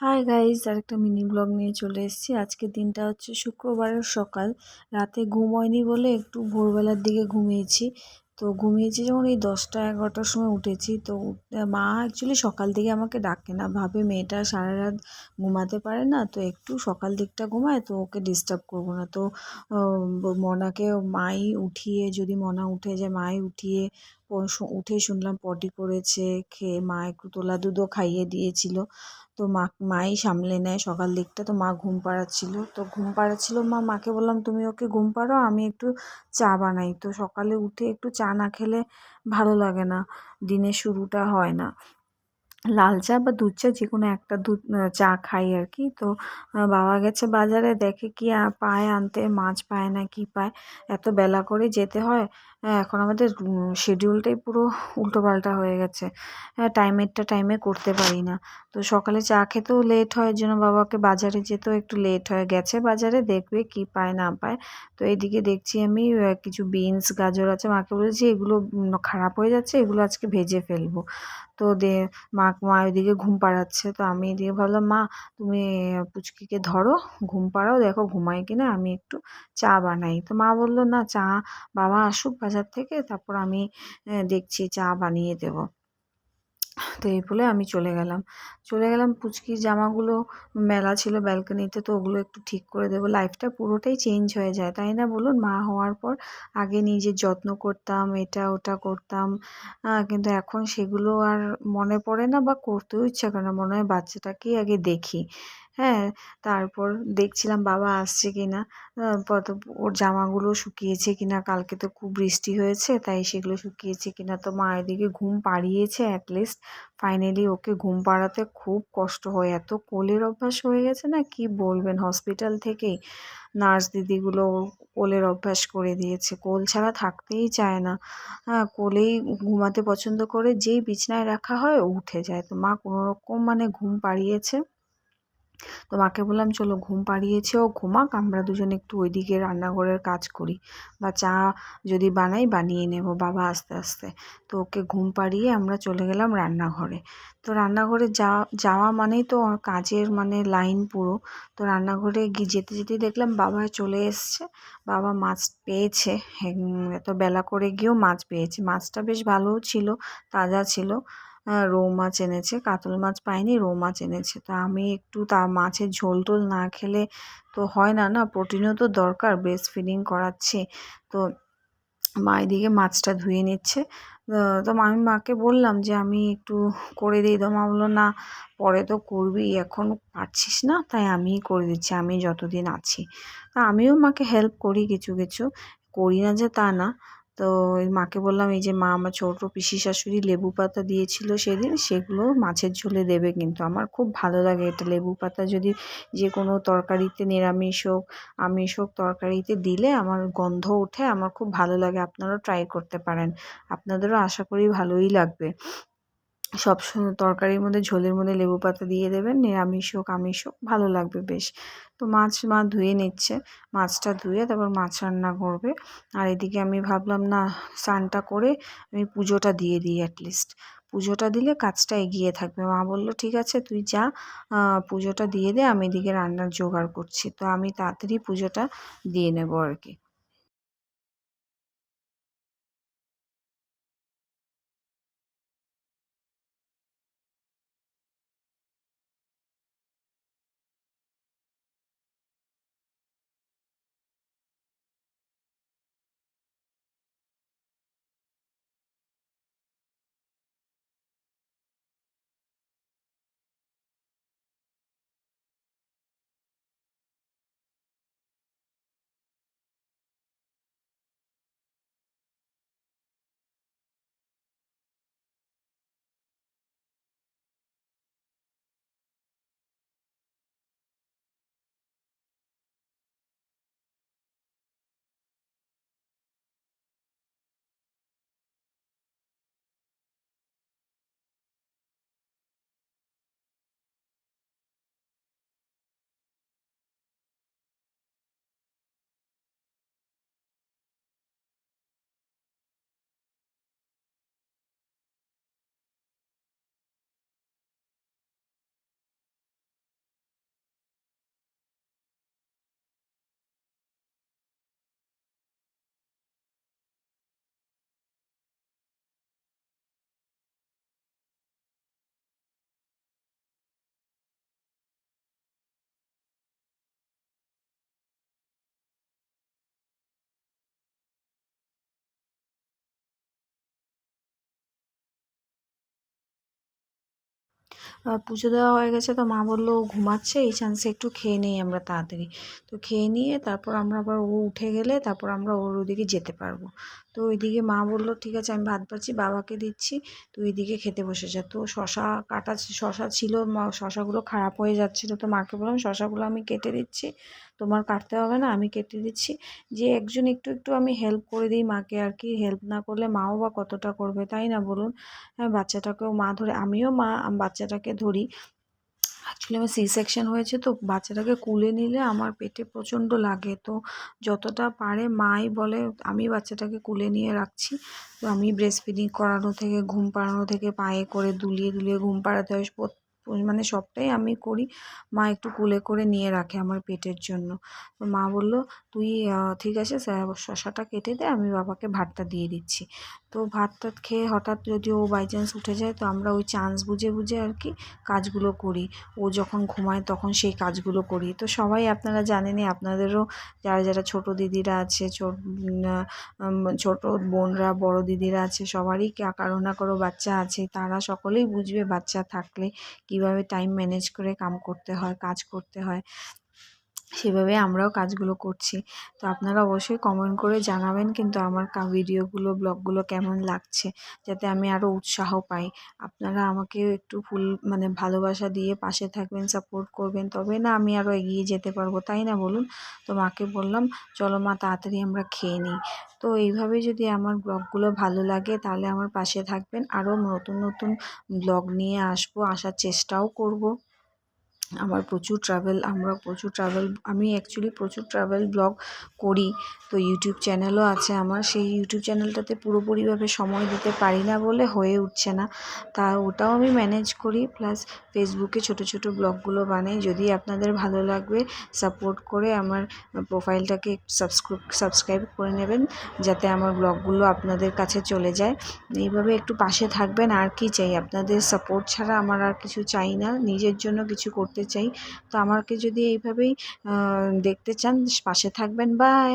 Hi guys আর একটা mini blog নিয়ে চলে এসেছি। আজকে দিনটা হচ্ছে শুক্রবারের সকাল। রাতে ঘুম হয়নি বলে একটু ভোরবেলার দিকে ঘুমিয়েছি। তো ঘুমিয়েছি যখন এই দশটা এগারোটার সময় উঠেছি। তো মা অ্যাকচুয়ালি সকাল দিকে আমাকে ডাকে না। ভাবে মেয়েটা সারা রাত ঘুমাতে পারে না। তো একটু সকাল দিকটা ঘুমায় তো ওকে ডিস্টার্ব করব না। তো মনাকে মাই উঠিয়ে যদি মনা উঠে যায়, মাই উঠিয়ে উঠে শুনলাম পটি করেছে, খেয়ে মা একটু তোলা দুধও খাইয়ে দিয়েছিল। তো মা, মাই সামলে নেয় সকাল দিকটা। তো মা ঘুম পাড়াচ্ছিল। তো ঘুম পাড়াচ্ছিল মা, মাকে বললাম, তুমি ওকে ঘুম পাড়ো আমি একটু চা বানাই। তো সকালে উঠে একটু চা না খেলে ভালো লাগে না। দিনের শুরুটা হয় না। লাল চা বা দুধ চা যে কোনো একটা দুধ চা খাই আর কি। তো বাবা গেছে বাজারে, দেখে কি পায় আনতে? মাছ পায় না, কি পায়? এত বেলা করে যেতে হয়। এখন আমাদের শিডিউলটাই পুরো উল্টোপাল্টা হয়ে গেছে। হ্যাঁ টাইমেরটা টাইমে করতে পারি না। তো সকালে চা খেতেও লেট হয় জন্য বাবাকে বাজারে যেতেও একটু লেট হয়। গেছে বাজারে, দেখবে কি পায়, না পায়। তো এইদিকে দেখছি আমি কিছু বিনস গাজর আছে। মাকে বলেছি, এগুলো খারাপ হয়ে যাচ্ছে, এগুলো আজকে ভেজে ফেলব। তো দে, মা মা ওইদিকে ঘুম পাড়াচ্ছে। তো আমি এদিকে ভাবলাম, মা, তুমি পুচকিকে ধরো, ঘুম পাড়াও, দেখো ঘুমায় কিনা, আমি একটু চা বানাই। তো মা বলল, না, চা বাবা আসুক বাজার থেকে তারপর আমি দেখছি চা বানিয়ে দেবো। তো এই বলে আমি চলে গেলাম। চলে গেলাম, পুচকির জামাগুলো মেলা ছিল ব্যালকনিতে, তো ওগুলো একটু ঠিক করে দেবো। লাইফটা পুরোটাই চেঞ্জ হয়ে যায়, তাই না বলুন? মা হওয়ার পর আগে নিজের যত্ন করতাম, এটা ওটা করতাম কিন্তু এখন সেগুলো আর মনে পড়ে না বা করতেও ইচ্ছা করে না। মনে হয় বাচ্চাটাকেই আগে দেখি। হ্যাঁ তারপর দেখছিলাম বাবা আসছে কি না কত ওর জামাগুলো শুকিয়েছে কি না কালকে তো খুব বৃষ্টি হয়েছে, তাই সেগুলো শুকিয়েছে কি না তো মা এদিকে ঘুম পাড়িয়েছে অ্যাটলিস্ট ফাইনালি ওকে ঘুম পাড়াতে খুব কষ্ট হয়। এত কোলের অভ্যাস হয়ে গেছে না, কি বলবেন? হসপিটাল থেকেই নার্স দিদিগুলো কোলের অভ্যাস করে দিয়েছে। কোল ছাড়া থাকতেই চায় না। হ্যাঁ কোলেই ঘুমাতে পছন্দ করে, যেই বিছনায় রাখা হয় উঠে যায়। তো মা কোনো রকম মানে ঘুম পাড়িয়েছে। তো মাকে বললাম, চলো ঘুম পাড়িয়েছে ও ঘুমাক, আমরা দুজন একটু ওইদিকে রান্নাঘরের কাজ করি বা চা যদি বানাই বানিয়ে নেব বাবা আস্তে আস্তে। তো ওকে ঘুম পাড়িয়ে আমরা চলে গেলাম রান্নাঘরে। তো রান্নাঘরে যা, যাওয়া মানেই তো কাজের মানে লাইন পুরো। তো রান্নাঘরে গিয়ে যেতে যেতে দেখলাম বাবা চলে এসছে। বাবা মাছ পেয়েছে এত বেলা করে গিয়েও মাছ পেয়েছে। মাছটা বেশ ভালোও ছিল, তাজা ছিল। রৌ মাছ এনেছে, কাতল মাছ পাইনি রৌ মাছ এনেছে। তো আমি একটু তা মাছের ঝোল টোল না খেলে তো হয় না না? প্রোটিনও তো দরকার ব্রেস্ট ফিডিং করাচ্ছি। তো মা এদিকে মাছটা ধুয়ে নিচ্ছে। তো আমি মাকে বললাম যে আমি একটু করে দিই। তো মা বলল, না, পরে তো করবি, এখন পারছিস না, তাই আমিই করে দিচ্ছি, আমি যতদিন আছি। তা আমিও মাকে হেল্প করি কিছু কিছু। করি না যে তা না তো মাকে বললাম, এই যে মা আমার ছোটো পিসি শাশুড়ি লেবু পাতা দিয়েছিল সেদিন, সেগুলো মাছের ঝোলে দেবে কিন্তু। আমার খুব ভালো লাগে এটা লেবু পাতা। যদি যে কোনো তরকারিতে নিরামিষ হোক, আমিষ হোক তরকারিতে দিলে আমার গন্ধ ওঠে, আমার খুব ভালো লাগে। আপনারাও ট্রাই করতে পারেন। আপনাদেরও আশা করি ভালোই লাগবে। সব তরকারির মধ্যে ঝোলের মধ্যে লেবু পাতা দিয়ে দেবেন, নিরামিষ হোক, আমিষ হোক, ভালো লাগবে বেশ। তো মাছ মা ধুয়ে নিচ্ছে, মাছটা ধুয়ে তারপর মাছ রান্না করবে। আর এদিকে আমি ভাবলাম, না, স্নানটা করে আমি পুজোটা দিয়ে দিই অ্যাটলিস্ট পুজোটা দিলে কাজটা এগিয়ে থাকবে। মা বলল, ঠিক আছে, তুই যা পুজোটা দিয়ে দে, আমি এদিকে রান্নার জোগাড় করছি। তো আমি তাড়াতাড়ি পুজোটা দিয়ে নেব আর কি। পুজো দেওয়া হয়ে গেছে। তো মা বলল, ও ঘুমাচ্ছে, এই চান্সে একটু খেয়ে নিই আমরা তাড়াতাড়ি। তো খেয়ে নিয়ে তারপর আমরা আবার ও উঠে গেলে তারপর আমরা ওর ওদিকে যেতে পারব। তো ওইদিকে মা বলল, ঠিক আছে, আমি ভাত পাচ্ছি বাবাকে দিচ্ছি, তুই এদিকে খেতে বসে যা। তো শশা কাটা, শশা ছিল শশাগুলো খারাপ হয়ে যাচ্ছিল। তো মাকে বললাম, শশাগুলো আমি কেটে দিচ্ছি, তোমার কাটতে হবে না, আমি কেটে দিচ্ছি। যে একজন একটু একটু আমি হেল্প করে দিই মাকে আর কি হেল্প না করলে মাও বা কতটা করবে, তাই না বলুন? হ্যাঁ বাচ্চাটাকেও মা ধরে, আমিও মা, বাচ্চাটাকে ধরি। অ্যাকচুয়ালি আমার সি সেকশন হয়েছে তো বাচ্চাটাকে কুলে নিলে আমার পেটে প্রচণ্ড লাগে। তো যতটা পারে মাই বলে, আমি বাচ্চাটাকে কুলে নিয়ে রাখছি। তো আমি ব্রেস্ট ফিডিং করানো থেকে, ঘুম পাড়ানো থেকে, পায়ে করে দুলিয়ে দুলিয়ে ঘুম পাড়াতে হয়। মানে সবটাই আমি করি। মা একটু কুলে করে নিয়ে রাখে আমার পেটের জন্য। মা বলল, তুই ঠিক আছে শশাটা কেটে দে, আমি বাবাকে ভাতটা দিয়ে দিচ্ছি। তো ভাত টাত খেয়ে হঠাৎ যদি ও বাই চান্স উঠে যায়, তো আমরা ওই চান্স বুঝে বুঝে আর কি কাজগুলো করি। ও যখন ঘুমায় তখন সেই কাজগুলো করি। তো সবাই আপনারা জানেনই, আপনাদেরও যারা যারা ছোট দিদিরা আছে, ছোট বোনরা, বড় দিদিরা আছে, সবারই কা- কারও না কারও বাচ্চা আছে, তারা সকলেই বুঝবে বাচ্চা থাকলে কীভাবে টাইম ম্যানেজ করে কাম করতে হয় কাজ করতে হয়। সেভাবে আমরাও কাজগুলো করছি। তো আপনারা অবশ্যই কমেন্ট করে জানাবেন কিন্তু আমার ভিডিওগুলো ব্লগগুলো কেমন লাগছে? যাতে আমি আরও উৎসাহ পাই। আপনারা আমাকে একটু ফুল মানে ভালোবাসা দিয়ে পাশে থাকবেন সাপোর্ট করবেন, তবে না আমি আরও এগিয়ে যেতে পারব, তাই না বলুন? তো মাকে বললাম, চলো মা, তাড়াতাড়ি আমরা খেয়ে নিই। তো এইভাবে যদি আমার ব্লগগুলো ভালো লাগে, তাহলে আমার পাশে থাকবেন। আরও নতুন নতুন ব্লগ নিয়ে আসব, আসার চেষ্টাও করব। আমার প্রচুর ট্রাভেল আমরা প্রচুর ট্রাভেল আমি অ্যাকচুয়ালি প্রচুর ট্রাভেল ব্লগ করি। তো ইউটিউব চ্যানেলও আছে আমার, সেই ইউটিউব চ্যানেলটাতে পুরোপুরিভাবে সময় দিতে পারি না বলে হয়ে উঠছে না। তা ওটাও আমি ম্যানেজ করি প্লাস ফেসবুকে ছোট ছোট ব্লগগুলো বানাই। যদি আপনাদের ভালো লাগবে সাপোর্ট করে আমার প্রোফাইলটাকে সাবস্ক্রাইব সাবস্ক্রাইব করে নেবেন, যাতে আমার ব্লগগুলো আপনাদের কাছে চলে যায়। এইভাবে একটু পাশে থাকবেন, আর কি চাই? আপনাদের সাপোর্ট ছাড়া আমার আর কিছু চাই না। নিজের জন্য কিছু করতে চাই। তো আমাকে যদি এইভাবেই দেখতে চান পাশে থাকবেন। বাই